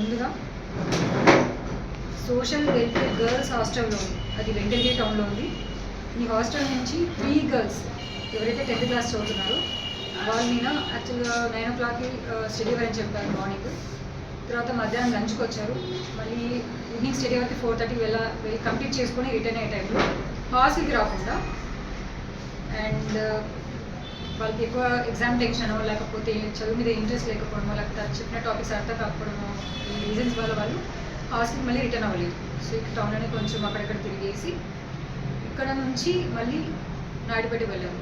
ముందుగా social welfare girls హాస్టల్లో ఉంది. అది వెంకటగిరి టౌన్లో ఉంది. ఈ హాస్టల్ నుంచి త్రీ గర్ల్స్ ఎవరైతే టెన్త్ క్లాస్ చదువుతున్నారో వాళ్ళ మీద యాక్చువల్గా నైన్ ఓ క్లాక్కి స్టడీ అవర్ అని చెప్పారు మార్నింగ్ తర్వాత మధ్యాహ్నం లంచ్కి వచ్చారు. మళ్ళీ ఈవినింగ్ స్టడీ వరకు ఫోర్ థర్టీకి వెళ్ళ వెళ్ళి కంప్లీట్ చేసుకొని రిటర్న్ అయ్యే టైంలో హాస్టల్కి రాకుండా అండ్ వాళ్ళకి ఎక్కువ ఎగ్జామ్ టెన్షన్ లేకపోతే చదువు మీద ఇంట్రెస్ట్ లేకపోవడమో లేకపోతే చెప్పిన టాపిక్స్ అర్థం కాకపోవడమో ఈ రీజన్స్ వల్ల వాళ్ళు హాస్టల్కి మళ్ళీ రిటర్న్ అవ్వలేదు. సో ఇక్కడ టౌన్లోనే కొంచెం అక్కడక్కడ తిరిగేసి ఇక్కడ నుంచి మళ్ళీ నాయుడుపేట వెళ్ళాము.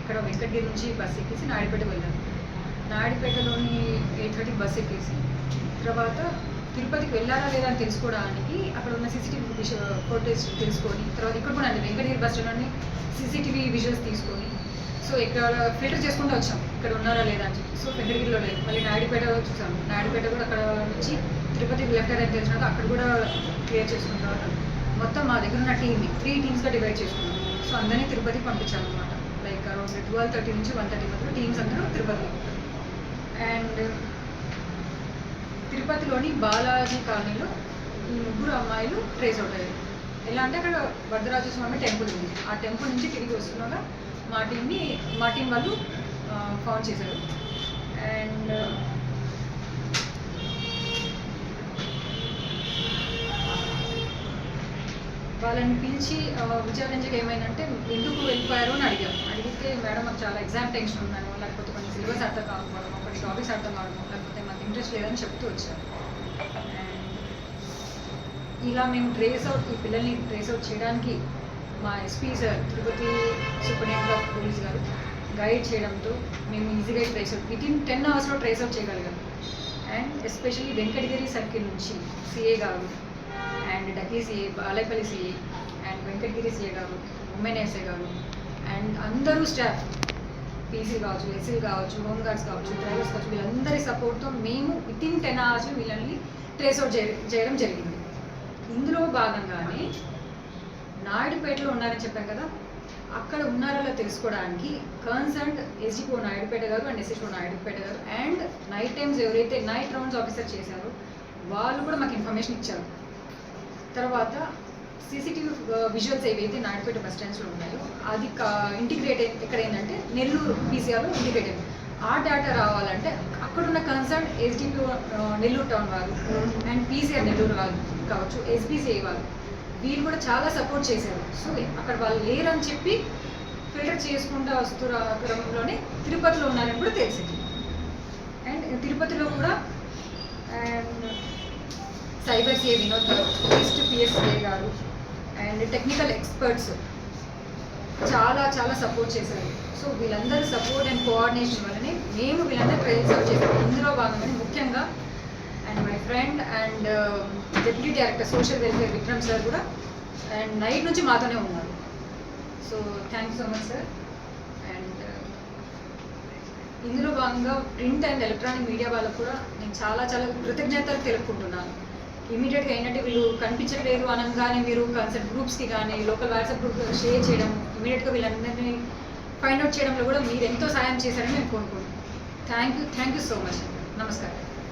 ఇక్కడ వెంకటగిరి నుంచి బస్ ఎక్కేసి నాయుడుపేట వెళ్ళాము. నాయుడుపేటలోని ఎయిట్ థర్టీకి బస్ ఎక్కేసి తర్వాత తిరుపతికి వెళ్ళారా లేదా అని తెలుసుకోవడానికి అక్కడ ఉన్న సీసీటీవీ ఫోటోస్ తెలుసుకొని తర్వాత ఇక్కడ కూడా అండి వెంకటగిరి బస్ స్టాండ్లోని సీసీటీవీ విజువల్స్ తీసుకొని సో ఇక్కడ ఫిల్టర్ చేసుకుంటూ వచ్చాం. ఇక్కడ ఉన్నారా లేదా అని చెప్పి. సో పెద్దగిరిలో లేదు. మళ్ళీ నాయుడుపేట చూసాము నాయుడుపేట కూడా అక్కడ నుంచి తిరుపతి లెఫ్ట్ అని తెలిసినాక అక్కడ కూడా క్లియర్ చేసుకున్న తర్వాత మొత్తం మా దగ్గర ఉన్న టీమ్ని త్రీ టీమ్స్గా డివైడ్ చేసుకున్నాం. సో అందరినీ తిరుపతికి పంపించాము అనమాట లైక్ అరౌండ్ ట్వెల్వ్ థర్టీ నుంచి వన్ థర్టీ వరకు టీమ్స్ అందరూ తిరుపతిలో అండ్ తిరుపతిలోని బాలాజీ కాలనీలో ఈ ముగ్గురు అమ్మాయిలు ట్రేస్ అవుట్ అయ్యారు. ఎలా అంటే అక్కడ వరదరాజ స్వామి టెంపుల్ ఉంది. ఆ టెంపుల్ నుంచి తిరిగి వస్తున్నాక మా టీంని మా టీం వాళ్ళు ఫౌండ్ చేశారు. అండ్ వాళ్ళని పిలిచి విచారించగా ఏమైందంటే ఎందుకు వెళ్ళిపోయారు? అని అడిగాం. అడిగితే మేడం మాకు చాలా ఎగ్జామ్ టెన్షన్ ఉన్నాను. లేకపోతే కొన్ని సిలబస్ అర్థం కాకపోవడం కొన్ని టాపిక్స్ అర్థం కావడం లేకపోతే మాకు ఇంట్రెస్ట్ లేదని చెప్తూ వచ్చారు. అండ్ ఇలా మేము ట్రేస్ అవుట్ ఈ పిల్లల్ని ట్రేస్ అవుట్ చేయడానికి మా SP sir Tirupati superintendent of police గారు గైడ్ చేయడంతో మేము ఈజీగా ట్రేస్ అవుట్ వితిన్ టెన్ అవర్స్లో ట్రేస్ అవుట్ చేయగలిగాం. అండ్ ఎస్పెషల్లీ వెంకటగిరి సర్కిల్ నుంచి సిఏ గారు and డకీ CA Balepalli CA and Venkatagiri CA గారు ఉమెన్ ఎస్ఏ గారు అండ్ అందరూ స్టాఫ్ పీసీ కావచ్చు ఎస్సీలు కావచ్చు హోమ్ గార్డ్స్ కావచ్చు డ్రైవర్స్ కావచ్చు వీళ్ళందరి సపోర్ట్తో మేము వితిన్ టెన్ అవర్స్ వీళ్ళని ట్రేస్ అవుట్ చేయడం జరిగింది. ఇందులో భాగంగానే నాయుడుపేటలో ఉన్నారని చెప్పాం కదా అక్కడ ఉన్నారో తెలుసుకోవడానికి కన్సర్న్ ఎస్డిపో నాయుడుపేట గారు అండ్ ఎస్ఎస్ఓ నాయుడుపేట గారు అండ్ నైట్ టైమ్స్ ఎవరైతే నైట్ రౌండ్స్ ఆఫీసర్ చేశారో వాళ్ళు కూడా మాకు ఇన్ఫర్మేషన్ ఇచ్చారు. తర్వాత సీసీటీవీ విజువల్స్ ఏవైతే నాయుడుపేట బస్ స్టాండ్స్లో ఉన్నాయో అది ఇంటిగ్రేట్ ఎక్కడ ఏంటంటే నెల్లూరు పీసీఆర్లో ఇంటిగ్రేట్ అయింది. ఆ డేటా రావాలంటే అక్కడున్న కన్సర్న్ ఎస్డిపి నెల్లూరు టౌన్ వాళ్ళు అండ్ పీసీఆర్ నెల్లూరు వాళ్ళు కావచ్చు ఎస్బీసీఐ వాళ్ళు వీళ్ళు కూడా చాలా సపోర్ట్ చేశారు. సో అక్కడ వాళ్ళు లేరని చెప్పి ఫిల్టర్ చేసుకుంటూ వస్తున్న క్రమంలోనే తిరుపతిలో ఉన్నారని కూడా తెలిసింది. అండ్ తిరుపతిలో కూడా అండ్ సైబర్ సిఏ వినోద్ గారు ఈస్ట్ పిఎస్ఏ గారు అండ్ టెక్నికల్ ఎక్స్పర్ట్స్ చాలా చాలా సపోర్ట్ చేశారు. సో వీళ్ళందరూ సపోర్ట్ అండ్ కోఆర్డినేషన్ వల్లనే మేము వీళ్ళందరూ ట్రైన్స్ సర్వ్ చేసాం ఇందులో భాగంగానే ముఖ్యంగా and my friend and um, deputy director social welfare Vikram sir కూడా. అండ్ నైట్ నుంచి మాతోనే ఉన్నారు. So thank so much sir and ఇందులో భాగంగా ప్రింట్ అండ్ ఎలక్ట్రానిక్ మీడియా వాళ్ళకు కూడా నేను చాలా చాలా కృతజ్ఞతలు తెలుపుకుంటున్నాను. ఇమీడియట్గా ఏంటంటే వీళ్ళు కనిపించట్లేదు అనగానే మీరు కన్సర్ట్ గ్రూప్స్కి కానీ లోకల్ వాట్సాప్ గ్రూప్ షేర్ చేయడం ఇమీడియట్గా వీళ్ళందరినీ ఫైండ్ అవుట్ చేయడంలో కూడా మీరు ఎంతో సాయం చేశారని మేము కోరుకుంటున్నాను. Thank you thank you so much నమస్కారం.